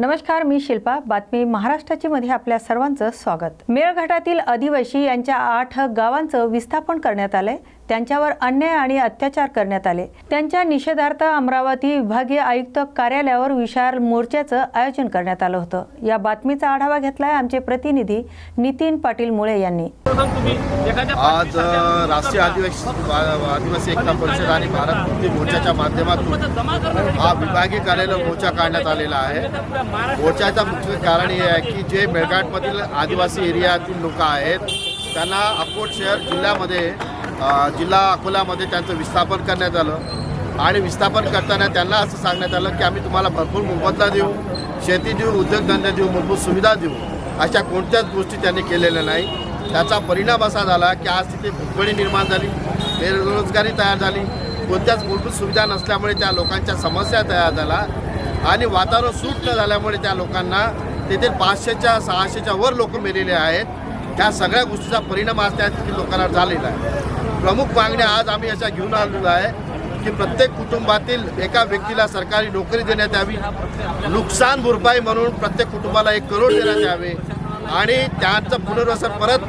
नमस्कार मी शिल्पा. बातमी महाराष्ट्राची मध्ये आपल्या सर्वांचं स्वागत. मेळघाटातील आदिवासी यांच्या आठ गावांचं विस्थापन करण्यात आलंय. त्यांच्यावर अन्याय आणि अत्याचार करण्यात आले. त्यांच्या निषेधार्थ अमरावती विभागीय आयुक्त कार्यालयावर विशाल मोर्चाचं आयोजन करण्यात आलं होतं. या बातमीचा आढावा घेतलाय आमचे प्रतिनिधी नितीन पाटील मुळे यांनी. आज राष्ट्रीय आदिवासी आदिवासी एकता परिषद आणि भारत मुक्ती मोर्चाच्या माध्यमातून हा विभागीय कार्यालय मोर्चा काढण्यात आलेला आहे. मोर्चाचं मुख्य कारण हे आहे की जे मेळघाटमधील आदिवासी एरियातील लोक आहेत त्यांना अकोट शहर जिल्ह्यामध्ये जिल्हा अकोल्यामध्ये त्यांचं विस्थापन करण्यात आलं. आणि विस्थापन करताना त्यांना असं सांगण्यात आलं की आम्ही तुम्हाला भरपूर मोबदला देऊ शेती देऊ उद्योगधंदे देऊ मूलभूत सुविधा देऊ. अशा कोणत्याच गोष्टी त्यांनी केलेल्या नाही. त्याचा परिणाम असा झाला की आज तिथे भुकबळी निर्माण झाली बेरोजगारी तयार झाली. कोणत्याच मूलभूत सुविधा नसल्यामुळे त्या लोकांच्या समस्या तयार झाल्या. आणि वातावरण सूट न झाल्यामुळे त्या लोकांना तेथील पाचशेच्या सहाशेच्या वर लोक मेलेले आहेत. ह्या सगळ्या गोष्टीचा परिणाम आज त्या तिथे लोकांना झालेला आहे. प्रमुख मागण्या आज आम्ही अशा घेऊन आलेलो आहे की प्रत्येक कुटुंबातील एका व्यक्तीला सरकारी नोकरी देण्यात यावी नुकसान भरपाई म्हणून प्रत्येक कुटुंबाला एक करोड देण्यात यावे आणि त्यांचं पुनर्वसन परत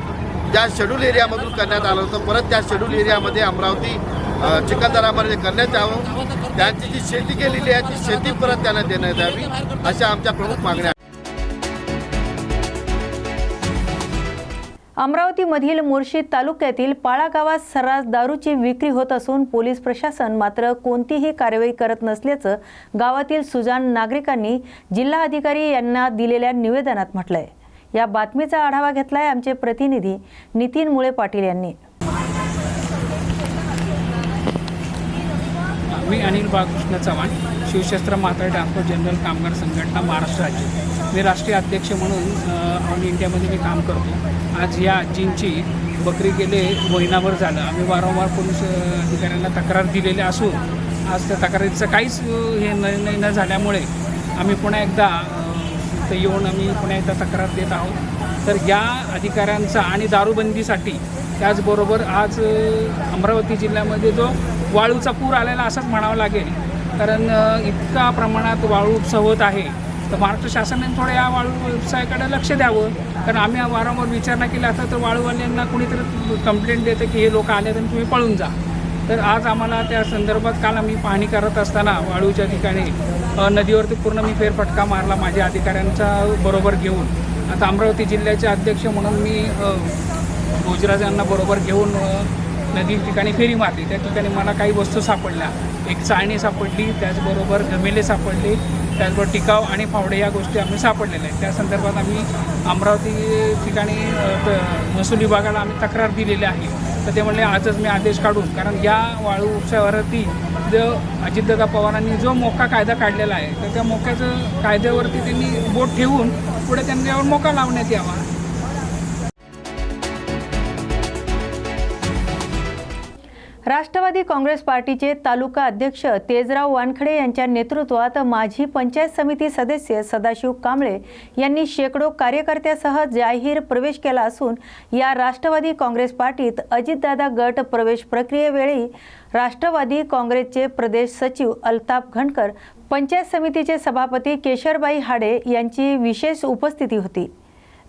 ज्या शेड्यूल एरियामधून करण्यात आलं होतं परत त्या शेड्यूल एरियामध्ये अमरावती चिखलदरामध्ये करण्यात यावं. त्यांची जी शेती केलेली आहे ती शेती परत त्यांना देण्यात यावी अशा आमच्या प्रमुख मागण्या अमरावतीमधील मुर्शीद तालुक्यातील पाळा गावात सर्रास दारूची विक्री होत असून पोलीस प्रशासन मात्र कोणतीही कारवाई करत नसल्याचं गावातील सुजाण नागरिकांनी जिल्हाधिकारी यांना दिलेल्या निवेदनात म्हटलंय. या बातमीचा आढावा घेतलाय आमचे प्रतिनिधी नितीन मुळे पाटील यांनी. मी अनिल बाळकृष्ण चव्हाण शिवशस्त्र म्हातारे ट्रान्सपोर्ट जनरल कामगार संघटना महाराष्ट्र राज्य. मी राष्ट्रीय अध्यक्ष म्हणून ऑल इंडियामध्ये मी काम करतो. आज या आजींची बकरी गेले महिनाभर झालं. आम्ही वारंवार पोलीस अधिकाऱ्यांना तक्रार दिलेली असून आज त्या तक्रारीचं काहीच हे निर्णय न झाल्यामुळे आम्ही पुन्हा एकदा अ, येऊन आम्ही पुन्हा एकदा तक्रार देत आहोत. तर या अधिकाऱ्यांचा आणि दारूबंदीसाठी त्याचबरोबर आज अमरावती जिल्ह्यामध्ये जो वाळूचा पूर आलेला असंच म्हणावं लागेल. कारण इतका प्रमाणात वाळू उपसा होत आहे. तर महाराष्ट्र शासनाने थोडं या वाळू व्यवसायाकडे लक्ष द्यावं. कारण आम्ही वारंवार विचारणा केला असता तर वाळूवाल्यांना कुणीतरी कंप्लेंट देतं की हे लोक आले तर तुम्ही पळून जा. तर आज आम्हाला त्या संदर्भात काल आम्ही पाहणी करत असताना वाळूच्या ठिकाणी नदीवरती पूर्ण मी फेरफटका मारला माझ्या अधिकाऱ्यांचा बरोबर घेऊन. आता अमरावती जिल्ह्याचे अध्यक्ष म्हणून मी भोजराज यांना बरोबर घेऊन नदी ठिकाणी फेरी मारली. त्या ठिकाणी मला काही वस्तू सापडल्या. एक चाळणी सापडली त्याचबरोबर गमेले सापडले त्याचबरोबर टिकाव आणि फावडे या गोष्टी आम्ही सापडलेल्या आहेत. त्या संदर्भात आम्ही अमरावती ठिकाणी त- महसूल विभागाला आम्ही तक्रार दिलेली आहे. तर ते म्हणले आजच मी आदेश काढून कारण या वाळू उपशावरती जो अजितदादा पवारांनी जो मोका कायदा काढलेला आहे तर त्या मोक्याचं कायद्यावरती त्यांनी बोट ठेवून पुढे त्यांच्यावर मोका लावण्यात यावा. राष्ट्रवादी काँग्रेस पार्टीचे तालुका अध्यक्ष तेजराव वानखडे यांच्या नेतृत्वात माजी पंचायत समिती सदस्य सदाशिव कांबळे यांनी शेकडो कार्यकर्त्यासह जाहीर प्रवेश केला असून या राष्ट्रवादी काँग्रेस पार्टीत अजितदादा गट प्रवेश प्रक्रियेवेळी राष्ट्रवादी काँग्रेसचे प्रदेश सचिव अल्ताप घणकर पंचायत समितीचे सभापती केशरबाई हाडे यांची विशेष उपस्थिती होती.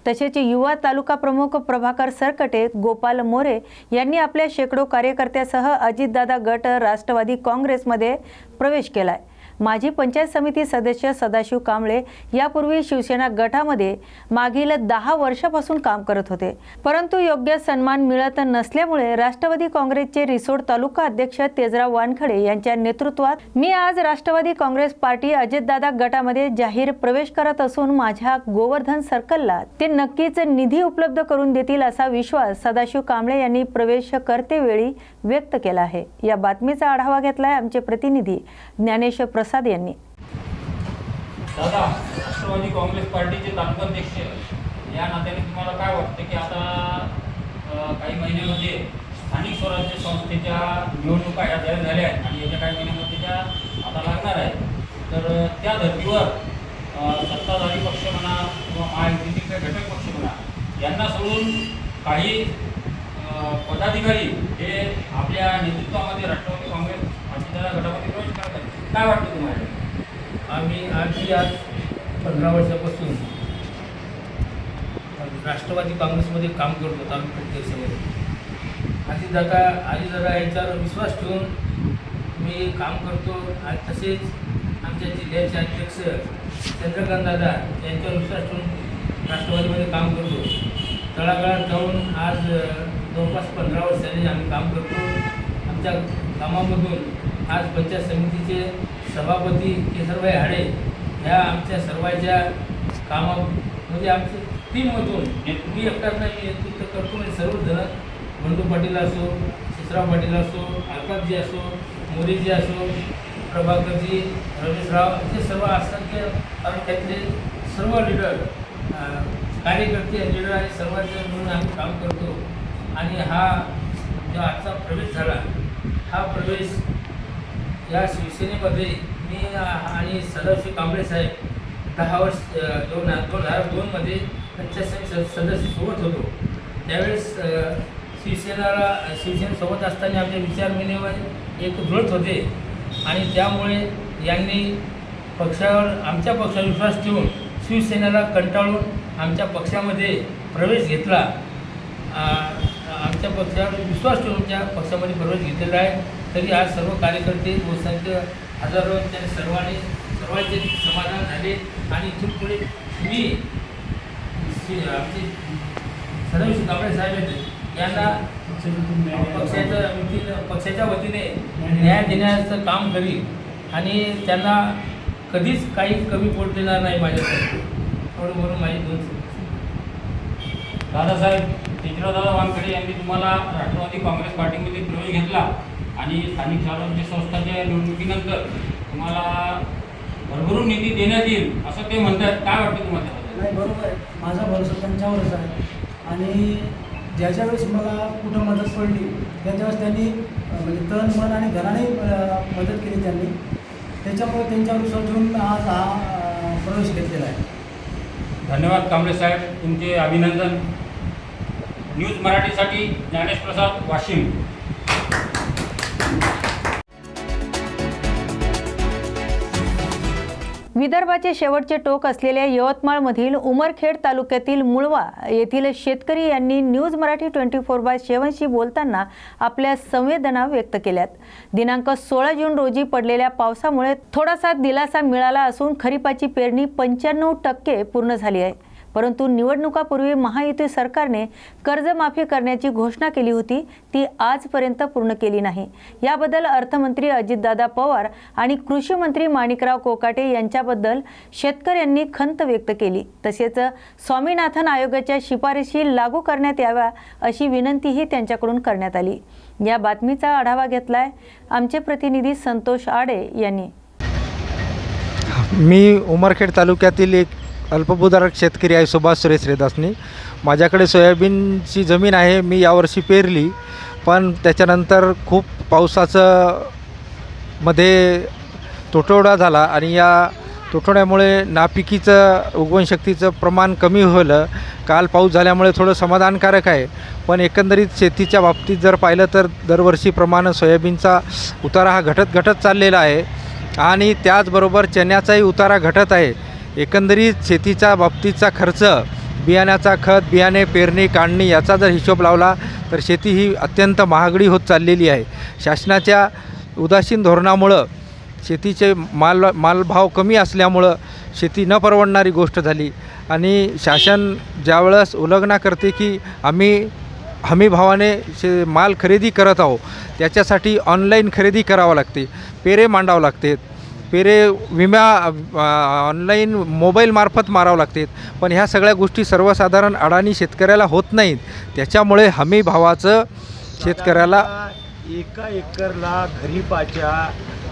तसेच युवा तालुका प्रमुख प्रभाकर सरकटे गोपाल मोरे यांनी आपल्या शेकडो कार्यकर्त्यासह अजितदादा गट राष्ट्रवादी काँग्रेसमध्ये प्रवेश केला आहे माजी पंचायत समिती सदस्य सदाशिव कांबळे यापूर्वी शिवसेना गटामध्ये मागील दहा वर्षापासून काम करत होते. परंतु योग्य सन्मान मिळत नसल्यामुळे राष्ट्रवादी काँग्रेसचे रिसोड तालुका अध्यक्ष तेजराव वानखडे यांच्या नेतृत्वात मी आज राष्ट्रवादी काँग्रेस पार्टी अजितदादा गटामध्ये जाहीर प्रवेश करत असून माझ्या गोवर्धन सर्कलला ते नक्कीच निधी उपलब्ध करून देतील असा विश्वास सदाशिव कांबळे यांनी प्रवेश करतेवेळी व्यक्त केला आहे. या बातमीचा आढावा घेतलाय आमचे प्रतिनिधी ज्ञानेश प्रसाद यांनी. दादा राष्ट्रवादी काँग्रेस पार्टीचे तालुकाध्यक्ष या नात्याने तुम्हाला काय वाटतं की आता काही महिन्यामध्ये स्थानिक स्वराज्य संस्थेच्या निवडणुका ह्या जाहीर झाल्या आहेत आणि येत्या काही महिन्यामध्ये त्या आता लागणार आहेत. तर त्या धर्तीवर सत्ताधारी पक्ष म्हणा किंवा महायुतीतील काही घटक पक्ष म्हणा यांना सोडून काही पदाधिकारी हे आपल्या नेतृत्वामध्ये राष्ट्रवादी काँग्रेस पार्टीच्या गटामध्ये प्रवेश करत आहेत. काय वाटतं तुम्हाला? आम्ही आम्ही आज पंधरा वर्षापासून राष्ट्रवादी काँग्रेसमध्ये काम करतो तालुका दादा आधी दादा यांच्यावर विश्वास ठेवून मी काम करतो. आणि तसेच आमच्या जिल्ह्याचे अध्यक्ष चंद्रकांत दादा यांच्यावर विश्वास ठेवून राष्ट्रवादीमध्ये काम करतो. तळागाळात जाऊन आज जवळपास पंधरा वर्षांनी आम्ही काम करतो. आमच्या कामामधून आज पंचायत समितीचे सभापती केसरभाई हाडे ह्या आमच्या सर्वांच्या कामामध्ये म्हणजे आमच्या टीममधून मी एकटाच नाही नेतृत्व करतो. म्हणजे सर्वजण बंडू पाटील असो शिसराव पाटील असो आकाशजी असो मोरीजी असो प्रभाकरजी रमेशराव हे सर्व असंख्य त्यातले सर्व लीडर कार्यकर्ते लीडर आणि सर्वांचे मिळून आम्ही काम करतो. आणि हा जो आजचा प्रवेश झाला हा प्रवेश या शिवसेनेमध्ये मी आणि सदाशिव कांबळे साहेब दहा वर्ष दोन दोन हजार दोनमध्ये पंचायत समिती सदस्य सोबत होतो. त्यावेळेस शिवसेनाला शिवसेनेसोबत असताना आमचे विचार विनिमय एक जुळत होते. आणि त्यामुळे यांनी पक्षावर आमच्या पक्षावर विश्वास ठेवून शिवसेनेला कंटाळून आमच्या पक्षामध्ये प्रवेश घेतला. आमच्या पक्षावर विश्वास ठेवून त्या पक्षामध्ये प्रवेश घेतलेला आहे. तरी आज सर्व कार्यकर्ते बहुसंख्य हजारो त्या सर्वांनी सर्वांचे समाधान झाले आणि इथून पुढे मी आमचे सदाशिव कांबळे साहेब आहेत. यांना पक्षाच्या वतीनं पक्षाच्या वतीने न्याय देण्याचं काम करील आणि त्यांना कधीच काही कमी पोट देणार नाही माझ्यासाठी एवढं म्हणून माझी दोन दादासाहेब दादा वानखडे यांनी तुम्हाला राष्ट्रवादी काँग्रेस पार्टीमध्ये प्रवेश घेतला. आणि स्थानिक स्वराज्य संस्थाच्या निवडणुकीनंतर तुम्हाला भरभरून निधी देण्यात येईल असं ते म्हणतात. काय वाटतं तुम्हाला? नाही बरोबर आहे. माझा भरोसा त्यांच्यावरच आहे. आणि ज्याच्या वेळेस मला कुठं मदत पडली त्याच्यावेळेस त्यांनी म्हणजे तन मन आणि घराने मदत केली त्यांनी. त्याच्यामुळे त्यांच्यावर ठेवून आज हा प्रवेश घेतलेला आहे. धन्यवाद कांबळे साहेब. तुमचे अभिनंदन. न्यूज मराठीसाठी ज्ञानेश प्रसाद वाशिम. विदर्भाचे शेवटचे टोक असलेल्या यवतमाळमधील उमरखेड तालुक्यातील मुळवा येथील शेतकरी यांनी news Marathi twenty four by सेवनशी बोलताना आपल्या संवेदना व्यक्त केल्यात. दिनांक सोळा जून रोजी पडलेल्या पावसामुळे थोडासा दिलासा मिळाला असून खरीपाची पेरणी पंच्याण्णव टक्के पूर्ण झाली आहे. परंतु निवडणुकापूर्वी महायुती सरकारने कर्जमाफी करण्याची घोषणा केली होती ती आजपर्यंत पूर्ण केली नाही. याबद्दल अर्थमंत्री अजितदादा पवार आणि कृषी मंत्री माणिकराव कोकाटे यांच्याबद्दल शेतकऱ्यांनी खंत व्यक्त केली. तसेच स्वामीनाथन आयोगाच्या शिफारशी लागू करण्यात याव्या अशी विनंतीही त्यांच्याकडून करण्यात आली. या बातमीचा आढावा घेतलाय आमचे प्रतिनिधी संतोष आडे यांनी. मी उमरखेड तालुक्यातील एक अल्पभूधारक शेतकरी आहे सुभाष सुरेश रेदासनी. माझ्याकडे सोयाबीनची जमीन आहे मी यावर्षी पेरली पण त्याच्यानंतर खूप पावसाचं मध्ये तुटवडा झाला आणि या तुटवड्यामुळे नापिकीचं उगवणशक्तीचं प्रमाण कमी होलं. काल पाऊस झाल्यामुळे थोडं समाधानकारक आहे पण एकंदरीत शेतीच्या बाबतीत जर पाहिलं तर दरवर्षीप्रमाणे सोयाबीनचा उतारा हा घटत घटत चाललेला आहे. आणि त्याचबरोबर चण्याचाही उतारा घटत आहे. एकंदरीत शेतीच्या बाबतीचा खर्च बियाण्याचा खत बियाणे पेरणी काढणी याचा जर हिशोब लावला तर शेती ही अत्यंत महागडी होत चाललेली आहे. शासनाच्या उदासीन धोरणामुळं शेतीचे माल मालभाव कमी असल्यामुळं शेती न परवडणारी गोष्ट झाली. आणि शासन ज्यावेळेस उल्लंघना करते की आम्ही हमी भावाने शे माल खरेदी करत आहो त्याच्यासाठी ऑनलाईन खरेदी करावं लागते पेरे मांडावं लागते. पेरे विम्या ऑनलाईन मोबाईलमार्फत मारावं लागतात पण ह्या सगळ्या गोष्टी सर्वसाधारण अडाणी शेतकऱ्याला होत नाहीत. त्याच्यामुळे हमी भावाचं शेतकऱ्याला एका एकरला खरीपाच्या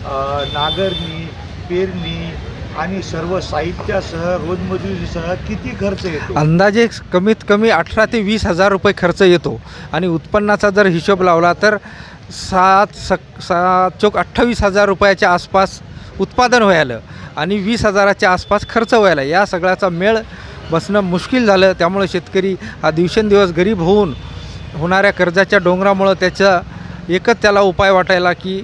अ, नांगरणी पेरणी आणि सर्व साहित्यासह रोजमजुरीसह किती खर्च येतो? अंदाजे कमीत कमी अठरा ते वीस हजार रुपये खर्च येतो. आणि उत्पन्नाचा जर हिशोब लावला तर सात सक सात चोक अठ्ठावीस हजार रुपयाच्या आसपास उत्पादन व्हायला आणि वीस हजाराच्या आसपास खर्च व्हायला. या सगळ्याचा मेळ बसणं मुश्किल झालं. त्यामुळे शेतकरी हा दिवसेंदिवस गरीब होऊन होणाऱ्या कर्जाच्या डोंगरामुळं त्याचा एकच त्याला उपाय वाटायला की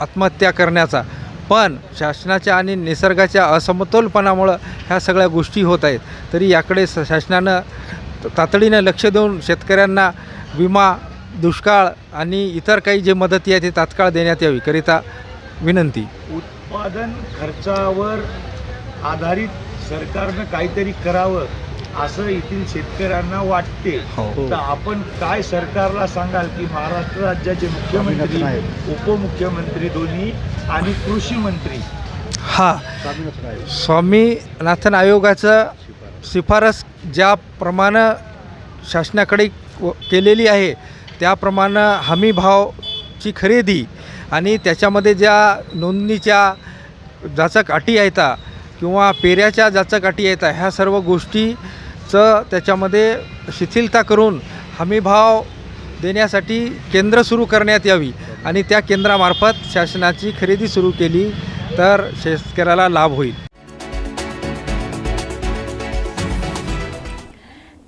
आत्महत्या करण्याचा. पण शासनाच्या आणि निसर्गाच्या असमतोलपणामुळं ह्या सगळ्या गोष्टी होत आहेत. तरी याकडे स शासनानं तातडीनं लक्ष देऊन शेतकऱ्यांना विमा दुष्काळ आणि इतर काही जे मदती आहे ते तात्काळ देण्यात यावी. करिता विनंती. उत्पादन खर्चावर आधारित सरकारनं काहीतरी करावं असं येथील शेतकऱ्यांना वाटते. हो. तर आपण काय सरकारला सांगाल की महाराष्ट्र राज्याचे मुख्यमंत्री उपमुख्यमंत्री दोन्ही आणि कृषी मंत्री? हा. स्वामीनाथन आयोगाचं शिफारस ज्याप्रमाणे शासनाकडे व- केलेली आहे त्याप्रमाणे हमी भावची खरेदी आणि त्याच्यामध्ये ज्या नोंदणीच्या जाचक अटी आहेत किंवा पेऱ्याच्या जाचक अटी आहेत ह्या सर्व गोष्टीचं त्याच्यामध्ये शिथिलता करून हमीभाव देण्यासाठी केंद्र सुरू करण्यात यावी. आणि त्या केंद्रामार्फत शासनाची खरेदी सुरू केली तर शेतकऱ्याला लाभ होईल.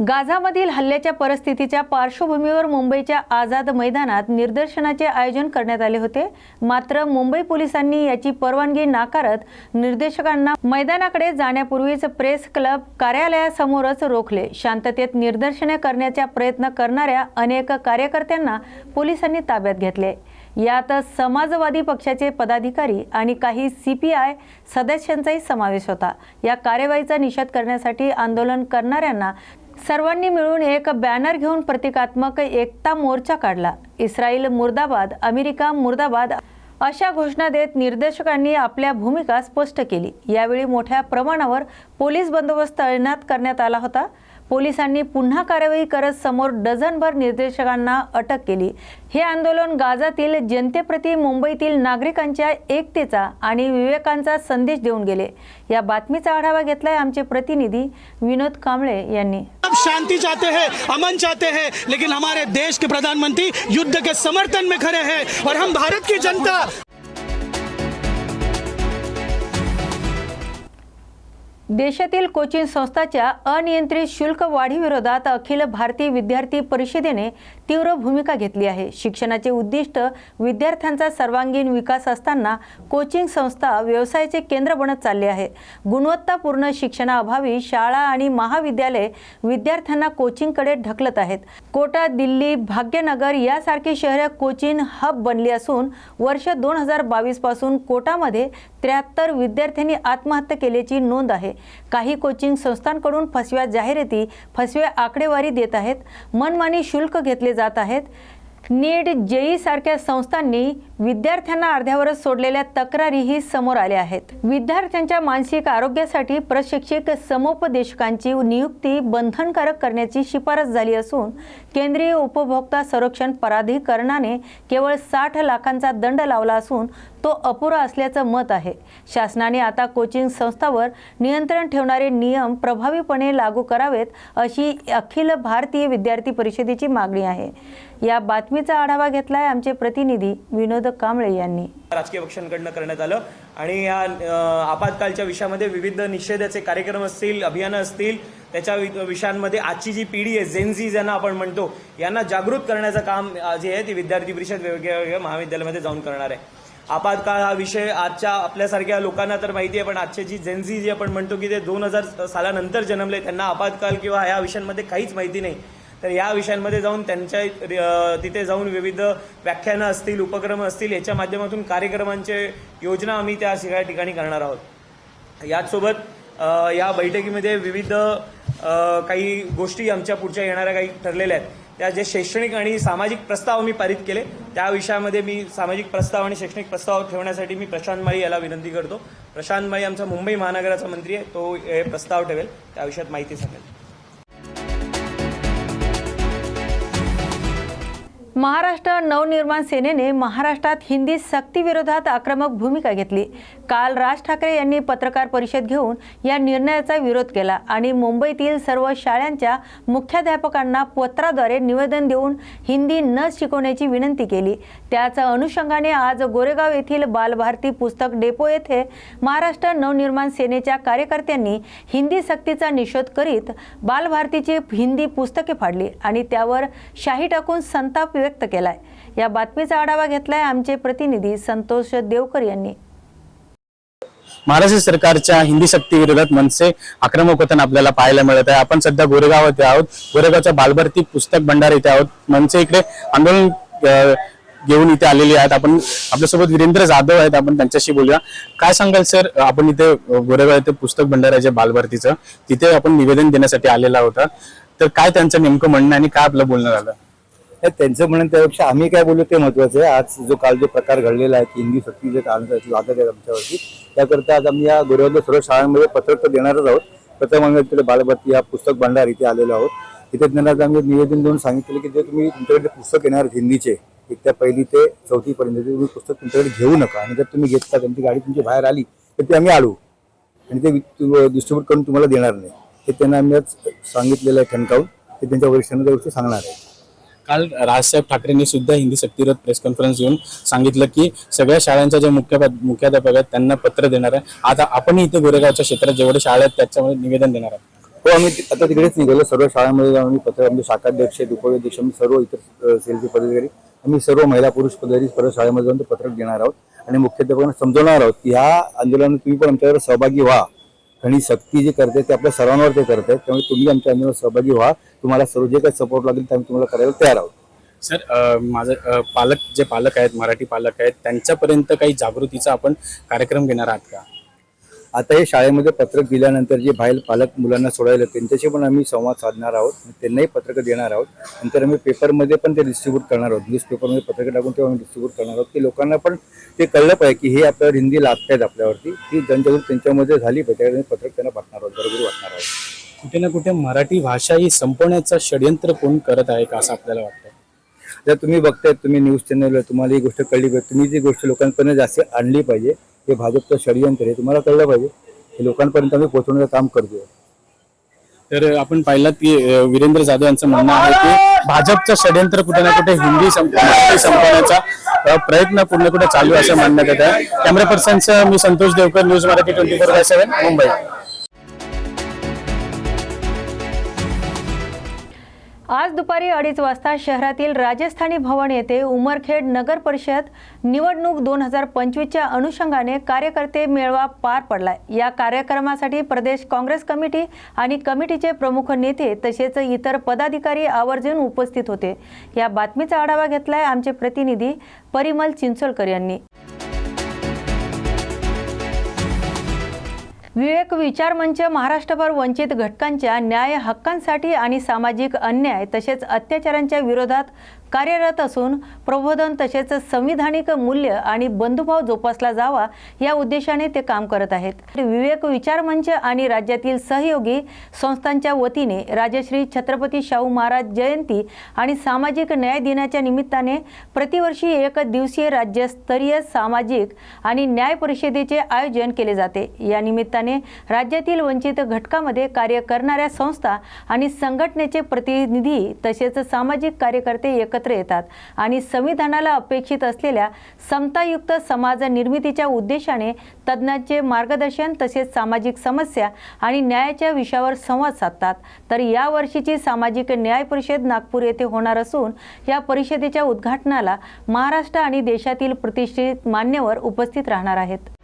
गाझामधील हल्ल्याच्या परिस्थितीच्या पार्श्वभूमीवर मुंबईच्या आझाद मैदानात निदर्शनाचे आयोजन करण्यात आले होते. मात्र मुंबई पोलिसांनी याची परवानगी नाकारत निर्देशकांना मैदानाकडे जाण्यापूर्वीच प्रेस क्लब कार्यालयासमोरच रोखले. शांततेत निदर्शने करण्याचा प्रयत्न करणाऱ्या अनेक कार्यकर्त्यांना पोलिसांनी ताब्यात घेतले. यात समाजवादी पक्षाचे पदाधिकारी आणि काही सी पी आय सदस्यांचाही समावेश होता. या कार्यवाहीचा निषेध करण्यासाठी आंदोलन करणाऱ्यांना सर्वांनी मिळून एक बॅनर घेऊन प्रतिकात्मक एकता मोर्चा काढला. इस्रायल मुर्दाबाद अमेरिका मुर्दाबाद अशा घोषणा देत निर्देशकांनी आपल्या भूमिका स्पष्ट केली. यावेळी मोठ्या प्रमाणावर पोलीस बंदोबस्त तैनात करण्यात आला होता. पोलिसांनी पुन्हा कारवाई करत समोर डझनभर निर्देशकांना अटक केली. हे आंदोलन गाजातील जनतेप्रती मुंबईतील नागरिकांच्या एकतेचा आणि विवेकांचा संदेश देऊन गेले. या बातमीचा आढावा घेतलाय आमचे प्रतिनिधी विनोद कांबळे यांनी. शांति चाहते हैं अमन चाहते हैं लेकिन हमारे देश के प्रधानमंत्री युद्ध के समर्थन में खड़े हैं और हम भारत की जनता देशातील कोचिंग संस्थाच्या अनियंत्रित शुल्क वाढीविरोधात अखिल भारतीय विद्यार्थी परिषदेने तीव्र भूमिका घेतली आहे. शिक्षणाचे उद्दिष्ट विद्यार्थ्यांचा सर्वांगीण विकास असताना कोचिंग संस्था व्यवसायाचे केंद्र बनत चालले आहे. गुणवत्तापूर्ण शिक्षणाअभावी शाळा आणि महाविद्यालय विद्यार्थ्यांना कोचिंगकडे ढकलत आहेत. कोटा दिल्ली भाग्यनगर यासारखी शहरे कोचिंग हब बनली असून वर्ष दोन हजार बावीसपासून कोटामध्ये त्र्याहत्तर विद्यार्थ्यांनी आत्महत्या केल्याची नोंद आहे. काही कोचिंग संस्थांकडून फसव्या जाहिराती फसव्या आकडेवारी देत आहेत. मनमानी शुल्क घेतले जात आहेत. नीट जेई सारख्या संस्थांनी विद्यार्थ्यांना अर्ध्यावरच सोडलेल्या तक्रारीही समोर आल्या आहेत. विद्यार्थ्यांच्या मानसिक आरोग्यासाठी प्रशिक्षक समुपदेशकांची नियुक्ती बंधनकारक करण्याची शिफारस झाली असून केंद्रीय उपभोक्ता संरक्षण प्राधिकरणाने केवळ साठ लाखांचा दंड लावला असून तो अपुरा असल्याचं मत आहे. शासनाने आता कोचिंग संस्थावर नियंत्रण ठेवणारे नियम प्रभावीपणे लागू करावेत अशी अखिल भारतीय विद्यार्थी परिषदेची मागणी आहे. या बातमीचा आढावा घेतलाय आमचे प्रतिनिधी विनोद कांबळे यांनी. राजकीय पक्षांकडनं करण्यात आलं आणि या आपातकालच्या विषयामध्ये विविध निषेधाचे कार्यक्रम असतील अभियानं असतील त्याच्या वि- विषयांमध्ये आजची जी पिढी आहे जेनझी ज्यांना आपण म्हणतो यांना जागृत करण्याचं काम जे आहे ती विद्यार्थी परिषद वेगवेगळ्या महाविद्यालयामध्ये जाऊन करणार आहे. आपातकाळ हा विषय आजच्या आपल्यासारख्या लोकांना तर माहिती आहे पण आजचे जी जेनझी जी आपण म्हणतो की ते दोन हजार सालानंतर जन्मले त्यांना आपातकाळ किंवा या विषयांमध्ये काहीच माहिती नाही. तर या विषयांमध्ये जाऊन त्यांच्या तिथे जाऊन विविध व्याख्यानं असतील उपक्रम असतील याच्या माध्यमातून कार्यक्रमांचे योजना आम्ही त्या सगळ्या ठिकाणी करणार आहोत. याचसोबत या बैठकीमध्ये विविध काही गोष्टी आमच्या पुढच्या येणाऱ्या काही ठरलेल्या आहेत. त्या जे शैक्षणिक आणि सामाजिक प्रस्ताव मी पारित केले त्या विषयामध्ये मी सामाजिक प्रस्ताव आणि शैक्षणिक प्रस्ताव ठेवण्यासाठी मी प्रशांत माळी याला विनंती करतो. प्रशांत माळी आमचा मुंबई महानगराचा मंत्री आहे तो हे प्रस्ताव ठेवेल त्या विषयात माहिती सांगेल. महाराष्ट्र नवनिर्माण सेनेने महाराष्ट्रात हिंदी सक्तीविरोधात आक्रमक भूमिका घेतली. काल राज ठाकरे यांनी पत्रकार परिषद घेऊन या निर्णयाचा विरोध केला आणि मुंबईतील सर्व शाळांच्या मुख्याध्यापकांना पत्राद्वारे निवेदन देऊन हिंदी न शिकवण्याची विनंती केली. त्याच अनुषंगाने आज गोरेगाव येथील बालभारती पुस्तक डेपो येथे महाराष्ट्र नवनिर्माण सेनेच्या कार्यकर्त्यांनी हिंदी सक्तीचा निषेध करीत बालभारतीची हिंदी पुस्तके फाडली आणि त्यावर शाही टाकून संताप व्यक्त केलाय. या बातमीचा आढावा घेतलाय आमचे प्रतिनिधी संतोष देवकर यांनी. महाराष्ट्र सरकारच्या हिंदी शक्ती विरोधात मनसे आक्रमक होताना आपल्याला पाहायला मिळत आहे. आपण सध्या गोरेगाव येथे आहोत. गोरेगावच्या बालभारती पुस्तक भंडार इथे आहोत. मनसे इकडे आंदोलन घेऊन इथे आलेले आहेत. आपण आपल्यासोबत वीरेंद्र जाधव आहेत. आपण त्यांच्याशी बोलूया. काय सांगाल सर? आपण इथे गोरेगाव येथे पुस्तक भंडार आहे जे बालभारतीचं तिथे आपण निवेदन देण्यासाठी आलेला होता. तर काय त्यांचं नेमकं म्हणणं आणि काय आपलं बोलणं झालं? त्यांचं म्हणणं त्यापेक्षा आम्ही काय बोललो ते महत्वाचं आहे. आज जो काल जो प्रकार घडलेला आहे की हिंदी सक्ती जे काल लागत आहेत आमच्यावरती. त्याकरता आज आम्ही या गोरेगावच्या सर्व शाळांमध्ये पत्रक तर देणारच आहोत. प्रथम तिकडे बालभारती या पुस्तक भांडार इथे आलेलो आहोत. तिथे त्यांना आज आम्ही निवेदन देऊन सांगितलं की जे तुम्ही तुमच्याकडे पुस्तक येणार हिंदीचे एक त्या पहिली ते चौथीपर्यंत ते तुम्ही पुस्तक तुमच्याकडे घेऊ नका. आणि जर तुम्ही घेतला त्यांची गाडी तुमची बाहेर आली तर ते आम्ही आलो आणि ते डिस्ट्रीब्यूट करून तुम्हाला देणार नाही. हे त्यांना आम्ही आज सांगितलेलं आहे ठणकावून. ते त्यांच्या वरिष्ठांना त्या गोष्टी सांगणार आहे काल राजसाहेब ठाकरेंनी सुद्धा हिंदी सक्तीविरोध प्रेस कॉन्फरन्स घेऊन सांगितलं की सगळ्या शाळांच्या जे मुख्य मुख्याध्यापक आहेत त्यांना पत्र देणार आहे. आता आपण इथे गोरेगावच्या क्षेत्रात जेवढे शाळा आहेत त्याच्यामध्ये निवेदन देणार आहे हो आम्ही आता तिकडेच निघालो. सर्व शाळांमध्ये जाऊन आम्ही पत्र आमचे शाखाध्यक्ष उपाध्यक्ष आम्ही सर्व इतर सेलचे पदाधिकारी आम्ही सर्व महिला पुरुष पदाधिकारी सर्व शाळेमध्ये जाऊन ते पत्रक देणार आहोत. आणि मुख्याध्यापकांना समजवणार आहोत की ह्या आंदोलनात तुम्ही पण आमच्यावर सहभागी व्हा. आणि सक्ती जे करते ते आपल्या सर्वांवर ते करत आहेत त्यामुळे तुम्ही आमच्या आंदोलनात सहभागी व्हा. तुम्हाला सर्व जे काही सपोर्ट लागेल ते आम्ही तुम्हाला करायला तयार आहोत. सर माझं पालक जे पालक आहेत मराठी पालक आहेत त्यांच्यापर्यंत काही जागृतीचा आपण कार्यक्रम घेणार आहात का? आता हे शाळेमध्ये पत्रक दिल्यानंतर जे बाहेर पालक मुलांना सोडायला त्यांच्याशी पण आम्ही संवाद साधणार आहोत. त्यांनाही पत्रकं देणार आहोत. नंतर आम्ही पेपरमध्ये पण ते डिस्ट्रीब्यूट करणार आहोत. न्यूज पेपरमध्ये पत्रकं टाकून तेव्हा आम्ही डिस्ट्रीब्यूट करणार आहोत. की लोकांना पण ते कळलं पाहिजे की हे आपल्यावर हिंदी लागतायत आपल्यावरती. ती जनजागृती त्यांच्यामध्ये झाली पाहिजे. पत्रक त्यांना वाटणार आहोत. बरोबर वाटणार आहोत. कुठे ना कुठे मराठी भाषा ही संपवण्याचं षडयंत्र कोण करत आहे का असं आपल्याला वाटतं जर तुम्ही बघताय तुम्ही न्यूज चॅनलवर तुम्हाला ही गोष्ट कळली पाहिजे. तुम्ही जी गोष्ट लोकांपर्यंत जास्त आणली पाहिजे हे भाजपचं षडयंत्र आहे तुम्हाला कळलं पाहिजे. हे लोकांपर्यंत आम्ही पोहोचवण्याचं काम करतोय. तर आपण पाहिलं की वीरेंद्र जाधव यांचं म्हणणं आहे की भाजपचं षडयंत्र कुठे ना कुठे हिंदी संपवण्याचा प्रयत्न कुठे कुठे चालू असं म्हणण्यात येत. आहे कॅमेरा पर्सनचं मी Santosh Devkar news Marathi twenty four by seven Mumbai आज दुपारी अडीच वाजता शहरातील राजस्थानी भवन येथे उमरखेड नगर परिषद निवडणूक दोन हजार पंचवीसच्या अनुषंगाने कार्यकर्ते मेळावा पार पडलाय. या कार्यक्रमासाठी प्रदेश काँग्रेस कमिटी आणि कमिटीचे प्रमुख नेते तसेच इतर पदाधिकारी आवर्जून उपस्थित होते. या बातमीचा आढावा घेतलाय आमचे प्रतिनिधी परिमल चिंचोलकर यांनी. विवेक विचार मंच महाराष्ट्रभर वंचित घटकांच्या न्याय हक्कांसाठी आणि सामाजिक अन्याय तसेच अत्याचारांच्या विरोधात कार्यरत असून प्रबोधन तसेच संविधानिक मूल्य आणि बंधुभाव जोपासला जावा या उद्देशाने ते काम करत आहेत. विवेक विचार मंच आणि राज्यातील सहयोगी संस्थांच्या वतीने राजश्री छत्रपती शाहू महाराज जयंती आणि सामाजिक न्याय दिनाच्या निमित्ताने प्रतिवर्षी एक दिवसीय राज्यस्तरीय सामाजिक आणि न्याय परिषदेचे आयोजन केले जाते. या निमित्ताने राज्यातील वंचित घटकामध्ये कार्य करणाऱ्या संस्था आणि संघटनेचे प्रतिनिधी तसेच सामाजिक कार्यकर्ते एकत्र येतात. आणि संविधानाला अपेक्षित असलेल्या समतायुक्त समाज निर्मितीच्या उद्देशाने तज्ज्ञांचे मार्गदर्शन तसेच सामाजिक समस्या आणि न्यायाच्या विषयावर संवाद साधतात. तर या वर्षीची सामाजिक न्याय परिषद नागपूर येथे होणार असून या परिषदेच्या उद्घाटनाला महाराष्ट्र आणि देशातील प्रतिष्ठित मान्यवर उपस्थित राहणार आहेत.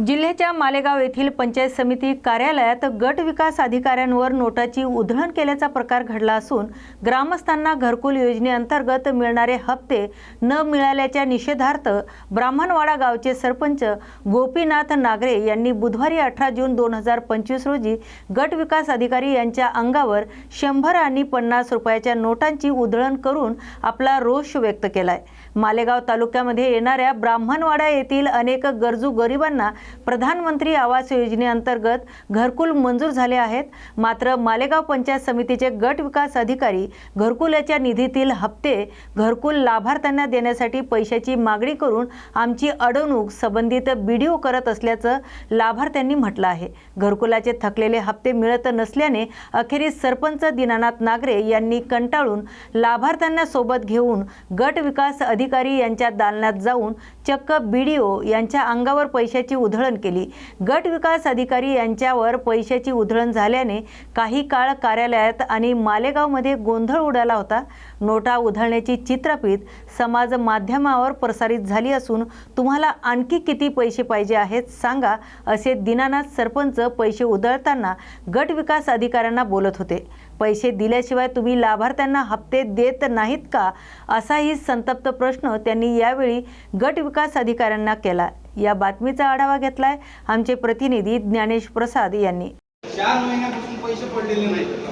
जिल्ह्याच्या मालेगाव येथील पंचायत समिती कार्यालयात गट विकास अधिकाऱ्यांवर नोटाची उधळण केल्याचा प्रकार घडला असून ग्रामस्थांना घरकुल योजनेअंतर्गत मिळणारे हप्ते न मिळाल्याच्या निषेधार्थ ब्राह्मणवाडा गावचे सरपंच गोपीनाथ नागरे यांनी बुधवारी अठरा जून दोन हजार पंचवीस रोजी गट विकास अधिकारी यांच्या अंगावर शंभर आणि पन्नास रुपयाच्या नोटांची उधळण करून आपला रोष व्यक्त केला आहे मालेगाव तालुक्यामध्ये येणाऱ्या ब्राह्मणवाडा येथील अनेक गरजू गरिबांना प्रधानमंत्री आवास योजनेअंतर्गत घरकुल मंजूर झाले आहेत. मात्र मालेगाव पंचायत समितीचे गट विकास अधिकारी घरकुलाच्या निधीतील हप्ते घरकुल लाभार्थ्यांना देण्यासाठी पैशाची मागणी करून आमची अडवणूक संबंधित बीडीओ करत असल्याचं लाभार्थ्यांनी म्हटलं आहे. घरकुलाचे थकलेले हप्ते मिळत नसल्याने अखेरीस सरपंच दीनानाथ नागरे यांनी कंटाळून लाभार्थ्यांना सोबत घेऊन गट विकास अधिकारी अधिकारी यांच्या दालनात जाऊन चक्क बीडीओ यांच्या अंगावर पैशाची उधळण केली. गट विकास अधिकारी यांच्यावर पैशाची उधळण झाल्याने काही काळ कार्यालयात आणि मालेगावमध्ये गोंधळ उडाला होता. नोटा उधळण्याची चित्रफीत समाज माध्यमावर प्रसारित झाली असून तुम्हाला आणखी किती पैसे पाहिजे आहेत सांगा असे दीनानाथ सरपंच पैसे उधळताना गट विकास अधिकाऱ्यांना बोलत होते. पैसे दिल्याशिवाय तुम्ही लाभार्थ्यांना हप्ते देत नाहीत का? असाही संतप्त प्रश्न त्यांनी यावेळी गट विकास अधिकाऱ्यांना केला. या बातमीचा आढावा घेतलाय आमचे प्रतिनिधी ज्ञानेश प्रसाद यांनी. चार महिन्यापासून पैसे पडलेले नाहीत.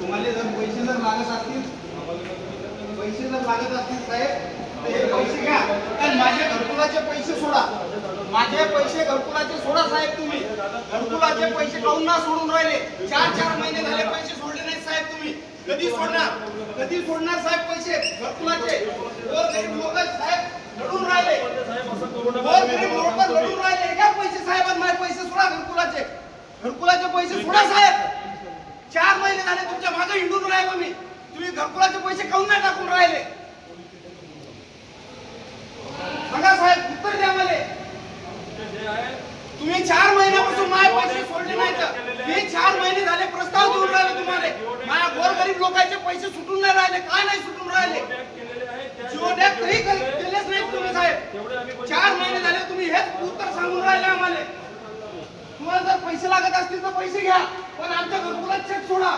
तुम्हाला जर पैसे जर लागत असतील पैसे जर लागत असतील साहेब तर हे पैसे घ्या. आणि माझे घरकुलाचे पैसे सोडा. माझे पैसे घरकुलाचे सोडा साहेब तुम्ही. घरकुलाचे पैसे काऊन ना सोडून राहिले? चार चार महिने झाले पैसे सोडा साहेब तुम्ही. कधी सोडणार? कधी सोडणार साहेब पैसे? घरकुलाचे. गरीब लोक साहेब लढून राहिले. गरीब लोक लढून राहिले. घ्या पैसे साहेब माझे पैसे सोडा घरकुलाचे. घरकुलाचे पैसे सोडा साहेब. चार महिने झाले तुमच्या मागे हिंडून राहिलो मी तुम्ही घरकुलाचे पैसे काऊन नाही टाकून राहिले. सांगा साहेब उत्तर द्या मला. तुम्ही चार महिन्यापासून माझे पैसे सोडले तर मी चार महिने झाले प्रस्ताव देऊन राहिले तुम्हाला. माझ्या गोरगरीब लोकांचे पैसे सुटून नाही राहिले काय नाही सुटून राहिले? जिओडॅक केलेच नाही तुम्ही साहेब. चार महिने झाले तुम्ही हेच उत्तर सांगून राहिले आम्हाला. तुम्हाला जर पैसे लागत असतील तर पैसे घ्या पण आमच्या घरकुलात चेक सोडा.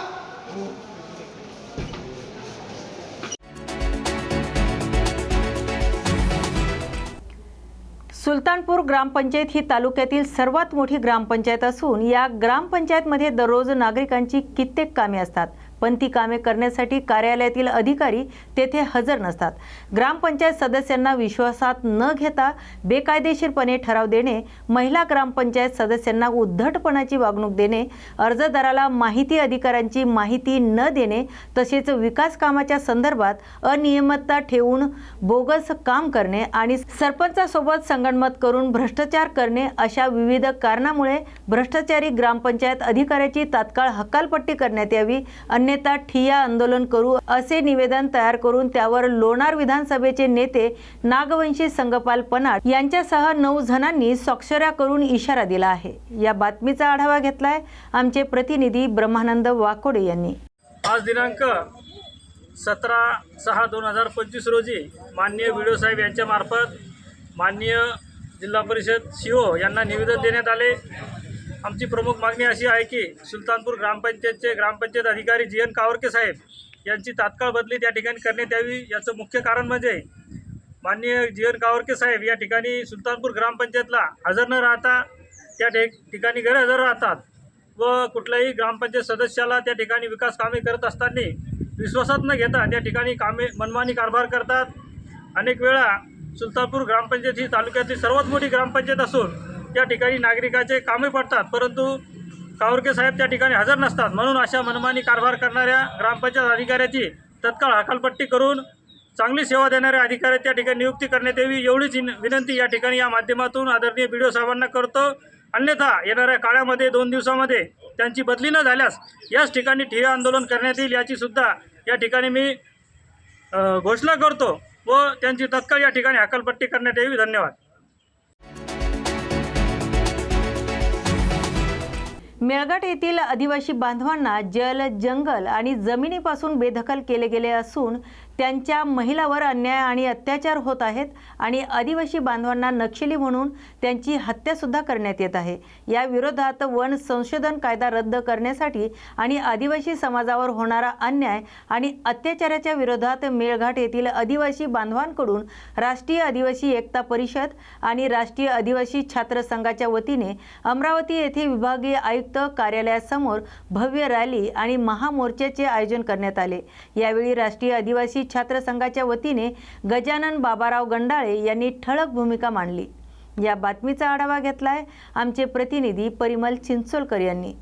सुलतानपूर ग्रामपंचायत ही तालुक्यातील सर्वात मोठी ग्रामपंचायत असून या ग्रामपंचायतमध्ये दररोज नागरिकांची कित्येक कामे असतात. पण ती कामे करण्यासाठी कार्यालयातील अधिकारी तेथे हजर नसतात. ग्रामपंचायत सदस्यांना विश्वासात न घेता बेकायदेशीरपणे ठराव देणे महिला ग्रामपंचायत सदस्यांना उद्धटपणाची वागणूक देणे अर्जदाराला माहिती अधिकाऱ्यांची माहिती न देणे तसेच विकास कामाच्या संदर्भात अनियमितता ठेवून बोगस काम करणे आणि सरपंचासोबत संगणमत करून भ्रष्टाचार करणे अशा विविध कारणामुळे भ्रष्टाचारी ग्रामपंचायत अधिकाऱ्याची तात्काळ हकालपट्टी करण्यात यावी अन्य अन्यथा ठिया आंदोलन करू असे निवेदन तयार करून त्यावर लोणार विधानसभेचे नेते नागवंशी संगपाल पनाट यांच्यासह नऊ जणांनी स्वाक्षऱ्या करून इशारा दिला आहे. या बातमीचा आढावा घेतलाय आमचे प्रतिनिधी ब्रह्मानंद वाकोडे यांनी. आज दिनांक सतरा सहा दोन हजार पंचवीस रोजी माननीय व्हिडिओ साहेब यांच्या मार्फत माननीय जिल्हा परिषद सी ओ यांना निवेदन देण्यात आले. आमची प्रमुख मागणी अशी आहे की सुलतानपूर ग्रामपंचायतचे ग्रामपंचायत अधिकारी जी एन कावरके साहेब यांची तात्काळ बदली त्या ठिकाणी करण्यात यावी याचं मुख्य कारण म्हणजे माननीय जी एन कावरके साहेब या ठिकाणी सुलतानपूर ग्रामपंचायतला हजर न राहता त्या ठिकाणी गैरहजर राहतात व कुठल्याही ग्रामपंचायत सदस्याला त्या ठिकाणी विकास कामे करत असताना विश्वासात न घेता त्या ठिकाणी कामे मनमानी कारभार करतात. अनेक वेळा सुलतानपूर ग्रामपंचायत ही तालुक्यातील सर्वात मोठी ग्रामपंचायत असून त्या ठिकाणी नागरिकाचे कामे पडतात परंतु कावरके साहेब त्या ठिकाणी हजर नसतात. म्हणून अशा मनमानी कारभार करणाऱ्या ग्रामपंचायत अधिकाऱ्याची तत्काळ हकालपट्टी करून चांगली सेवा देणाऱ्या अधिकारी त्या ठिकाणी नियुक्ती करण्यात यावी एवढीच विनंती या ठिकाणी या माध्यमातून आदरणीय बी साहेबांना करतो. अन्यथा येणाऱ्या काळामध्ये दोन दिवसामध्ये त्यांची बदली न झाल्यास याच ठिकाणी ठिय्या आंदोलन करण्यात येईल याचीसुद्धा या ठिकाणी मी घोषणा करतो व त्यांची तत्काळ या ठिकाणी हकालपट्टी करण्यात यावी. धन्यवाद. मेळघाट येथील आदिवासी बांधवांना जल जंगल आणि जमिनीपासून बेदखल केले गेले असून त्यांच्या महिलावर अन्याय आणि अत्याचार होत आहेत आणि आदिवासी बांधवांना नक्षली म्हणून त्यांची हत्यासुद्धा करण्यात येत आहे. या विरोधात वन संशोधन कायदा रद्द करण्यासाठी आणि आदिवासी समाजावर होणारा अन्याय आणि अत्याचाराच्या विरोधात मेळघाट येथील आदिवासी बांधवांकडून राष्ट्रीय आदिवासी एकता परिषद आणि राष्ट्रीय आदिवासी छात्र संघाच्या वतीने अमरावती येथे विभागीय आयुक्त कार्यालयासमोर भव्य रॅली आणि महामोर्चाचे आयोजन करण्यात आले. यावेळी राष्ट्रीय आदिवासी छात्र संघाच्या वतीने गजानन बाबाराव गंडाळे यांनी ठळक भूमिका मांडली. या बातमीचा आढावा घेतलाय आमचे प्रतिनिधी परिमल चिंचोलकर यांनी.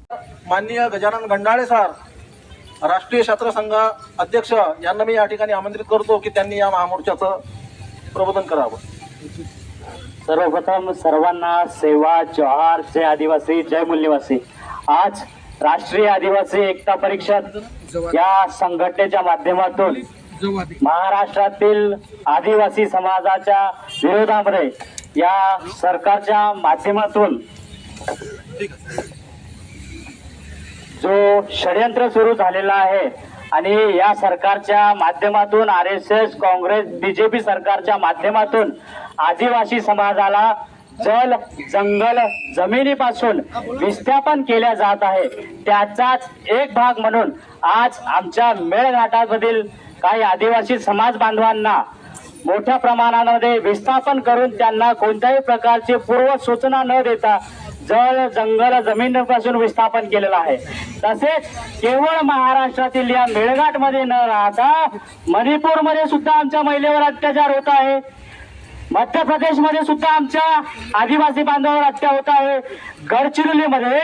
माननीय गजानन गंडाळे सर राष्ट्रीय छात्र संघ अध्यक्ष यांना मी या ठिकाणी आमंत्रित करतो की त्यांनी या महामोर्चाचं प्रबोधन करावं. सर्वप्रथम सर्वांना सेवा जोहार जय आदिवासी जय मूल्यवासी आज राष्ट्रीय आदिवासी एकता परिषद या संघटनेच्या माध्यमातून महाराष्ट्रातील आदिवासी समाजाच्या विरोधामध्ये या सरकारच्या माध्यमातून जो षडयंत्र सुरू झालेला आहे आणि या सरकारच्या माध्यमातून R S S Congress BJP सरकारच्या माध्यमातून आदिवासी समाजाला जल जंगल जमिनीपासून विस्थापन केल्या जात आहे. त्याचाच एक भाग म्हणून आज आमच्या मेळघाटामधील काही आदिवासी समाज बांधवांना मोठ्या प्रमाणामध्ये विस्थापन करून त्यांना कोणत्याही प्रकारची पूर्व सूचना न देता जळ जंगल जमिनीपासून विस्थापन केलेलं आहे. तसेच केवळ महाराष्ट्रातील या मेळघाटमध्ये न राहता मणिपूरमध्ये सुद्धा आमच्या महिलेवर अत्याचार होत आहे. मध्य प्रदेशमध्ये सुद्धा आमच्या आदिवासी बांधवांवर हत्या होत आहे. गडचिरोलीमध्ये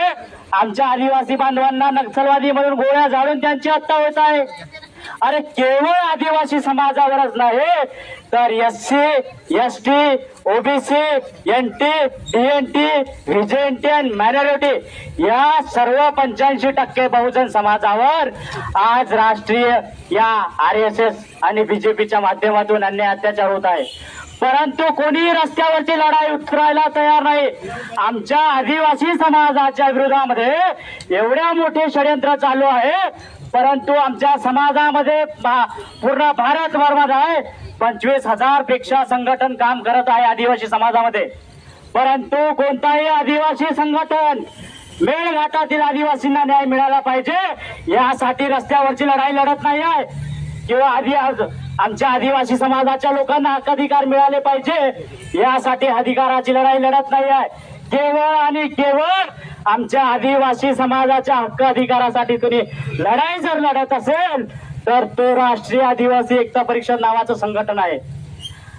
आमच्या आदिवासी बांधवांना नक्षलवादी म्हणून गोळ्या झाडून त्यांची हत्या होत आहे. अरे केवळ आदिवासी समाजावरच नाही तर S C S T OBC N T DN T VJNT आणि मायनॉरिटी या सर्व पंच्याऐंशी टक्के बहुजन समाजावर आज राष्ट्रीय या आर एस एस आणि बीजेपीच्या माध्यमातून अन्याय अत्याचार होत आहे. परंतु कोणीही रस्त्यावरची लढाई उतरायला तयार नाही. आमच्या आदिवासी समाजाच्या विरोधामध्ये एवढ्या मोठे षडयंत्र चालू आहे परंतु आमच्या समाजामध्ये भा- पूर्ण आहे. पंचवीस हजारपेक्षा संघटन काम करत आहे आदिवासी समाजामध्ये. परंतु कोणताही आदिवासी संघटन मेळघाटातील आदिवासींना न्याय मिळाला पाहिजे यासाठी रस्त्यावरची लढाई लढत नाही आहे. किंवा आधी आमच्या आदिवासी समाजाच्या लोकांना हक्क अधिकार मिळाले पाहिजे यासाठी अधिकाराची लढाई लढत नाही आहे. केवळ आणि केवळ आमच्या आदिवासी समाजाच्या हक्क अधिकारासाठी तुम्ही लढाई जर लढत असेल तर तो राष्ट्रीय आदिवासी एकता परिषद नावाचं संघटन आहे.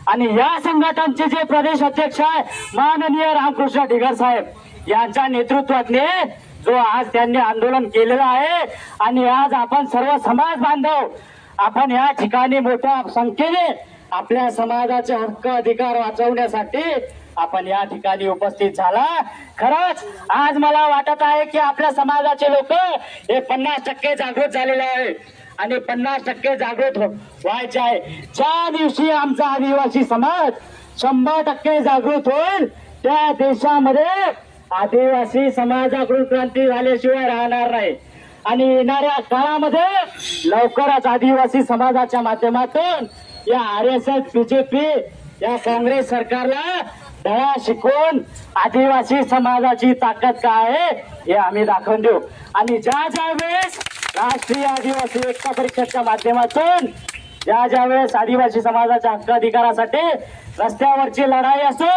आणि या संघटनचे जे प्रदेश अध्यक्ष आहे माननीय रामकृष्ण ढिगर साहेब यांच्या नेतृत्वातले जो आज त्यांनी आंदोलन केलेलं आहे आणि आज आपण सर्व समाज बांधव आपण या ठिकाणी मोठ्या संख्येने आपल्या समाजाचे हक्क अधिकार वाचवण्यासाठी आपण या ठिकाणी उपस्थित झाला. खरंच आज मला वाटत आहे की आपल्या समाजाचे लोक हे पन्नास टक्के जागृत झालेले आहे. आणि पन्नास टक्के जागृत हो- व्हायचे आहे. ज्या दिवशी आमचा आदिवासी समाज शंभर टक्के जागृत होईल त्या देशामध्ये आदिवासी समाजाकडून क्रांती झाल्याशिवाय राहणार नाही. आणि येणाऱ्या काळामध्ये लवकरच आदिवासी समाजाच्या माध्यमातून या आर एस एस बीजेपी या काँग्रेस सरकारला धडा शिकवून आदिवासी समाजाची ताकद काय आहे हे आम्ही दाखवून देऊ. आणि ज्या ज्या वेळेस राष्ट्रीय आदिवासी एकता परिषदच्या माध्यमातून ज्या ज्या वेळेस आदिवासी समाजाच्या हक्क अधिकारासाठी रस्त्यावरची लढाई असो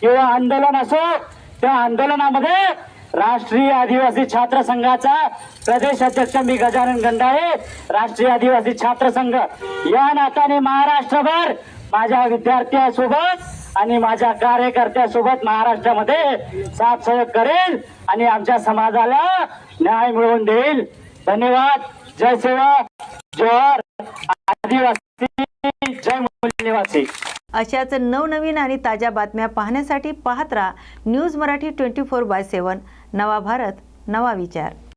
किंवा आंदोलन असो त्या आंदोलनामध्ये राष्ट्रीय आदिवासी छात्र संघाचा प्रदेश अध्यक्ष मी गजानन गंडाळे राष्ट्रीय आदिवासी छात्र संघ. या नात्याने महाराष्ट्रभर माझ्या विद्यार्थ्यांसोबत आणि माझ्या कार्यकर्त्यासोबत महाराष्ट्रामध्ये साथ सहयोग करेल आणि आमच्या समाजाला न्याय मिळवून देईल. धन्यवाद. जय सेवा. जोहर. आदिवासी. जय मूल अशाच नवनवीन आणि ताज्या बातम्या पाहण्यासाठी पाहत राहा news Marathi twenty four by seven. नवा भारत नवा विचार.